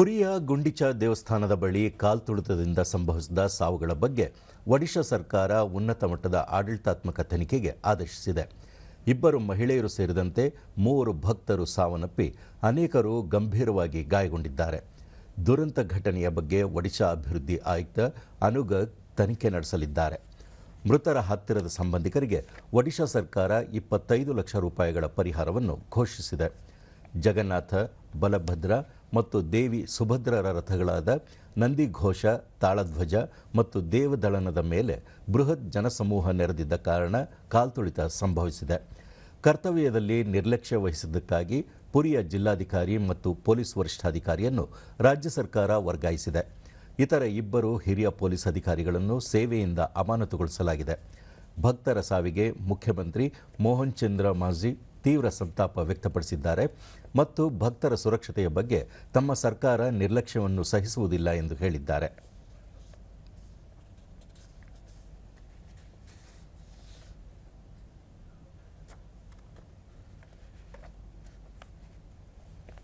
ಪುರಿಯ ಗುಂಡಿಚ ದೇವಸ್ಥಾನದ ಬಳಿ ಕಾಲ್ತುಳಿತದಿಂದ ಸಂಭವಿಸಿದ ಸಾವುಗಳ ಬಗ್ಗೆ ಒಡಿಶಾ ಸರ್ಕಾರ ಉನ್ನತ ಮಟ್ಟದ ಆಡಳಿತಾತ್ಮಕ ತನಿಖೆಗೆ ಆದೇಶಿಸಿದೆ. ಇಬ್ಬರು ಮಹಿಳೆಯರು ಸೇರಿದಂತೆ ಮೂವರು ಭಕ್ತರು ಸಾವನ್ನಪ್ಪಿ ಅನೇಕರು ಗಂಭೀರವಾಗಿ ಗಾಯಗೊಂಡಿದ್ದಾರೆ. ದುರಂತ ಘಟನೆಯ ಬಗ್ಗೆ ಒಡಿಶಾ ಅಭಿವೃದ್ಧಿ ಆಯುಕ್ತ ಅನುಗ ತನಿಖೆ ನಡೆಸಲಿದ್ದಾರೆ. ಮೃತರ ಹತ್ತಿರದ ಸಂಬಂಧಿಕರಿಗೆ ಒಡಿಶಾ ಸರ್ಕಾರ ಇಪ್ಪತ್ತೈದು ಲಕ್ಷ ರೂಪಾಯಿಗಳ ಪರಿಹಾರವನ್ನು ಘೋಷಿಸಿದೆ. ಜಗನ್ನಾಥ ಬಲಭದ್ರ ಮತ್ತು ದೇವಿ ಸುಭದ್ರರ ರಥಗಳಾದ ನಂದಿಘೋಷ ತಾಳಧ್ವಜ ಮತ್ತು ದೇವದಳನದ ಮೇಲೆ ಬೃಹತ್ ಜನಸಮೂಹ ನೆರೆದಿದ್ದ ಕಾರಣ ಕಾಲ್ತುಳಿತ ಸಂಭವಿಸಿದೆ. ಕರ್ತವ್ಯದಲ್ಲಿ ನಿರ್ಲಕ್ಷ್ಯ ವಹಿಸಿದ್ದಕ್ಕಾಗಿ ಪುರಿಯ ಜಿಲ್ಲಾಧಿಕಾರಿ ಮತ್ತು ಪೊಲೀಸ್ ವರಿಷ್ಠಾಧಿಕಾರಿಯನ್ನು ರಾಜ್ಯ ಸರ್ಕಾರ ವರ್ಗಾಯಿಸಿದೆ. ಇತರ ಇಬ್ಬರು ಹಿರಿಯ ಪೊಲೀಸ್ ಅಧಿಕಾರಿಗಳನ್ನು ಸೇವೆಯಿಂದ ಅಮಾನತುಗೊಳಿಸಲಾಗಿದೆ. ಭಕ್ತರ ಸಾವಿಗೆ ಮುಖ್ಯಮಂತ್ರಿ ಮೋಹನ್ ಚಂದ್ರ ಮಾಝಿ ತೀವ್ರ ಸಂತಾಪ ವ್ಯಕ್ತಪಡಿಸಿದ್ದಾರೆ ಮತ್ತು ಭಕ್ತರ ಸುರಕ್ಷತೆಯ ಬಗ್ಗೆ ತಮ್ಮ ಸರ್ಕಾರ ನಿರ್ಲಕ್ಷ್ಯವನ್ನು ಸಹಿಸುವುದಿಲ್ಲ ಎಂದು ಹೇಳಿದ್ದಾರೆ.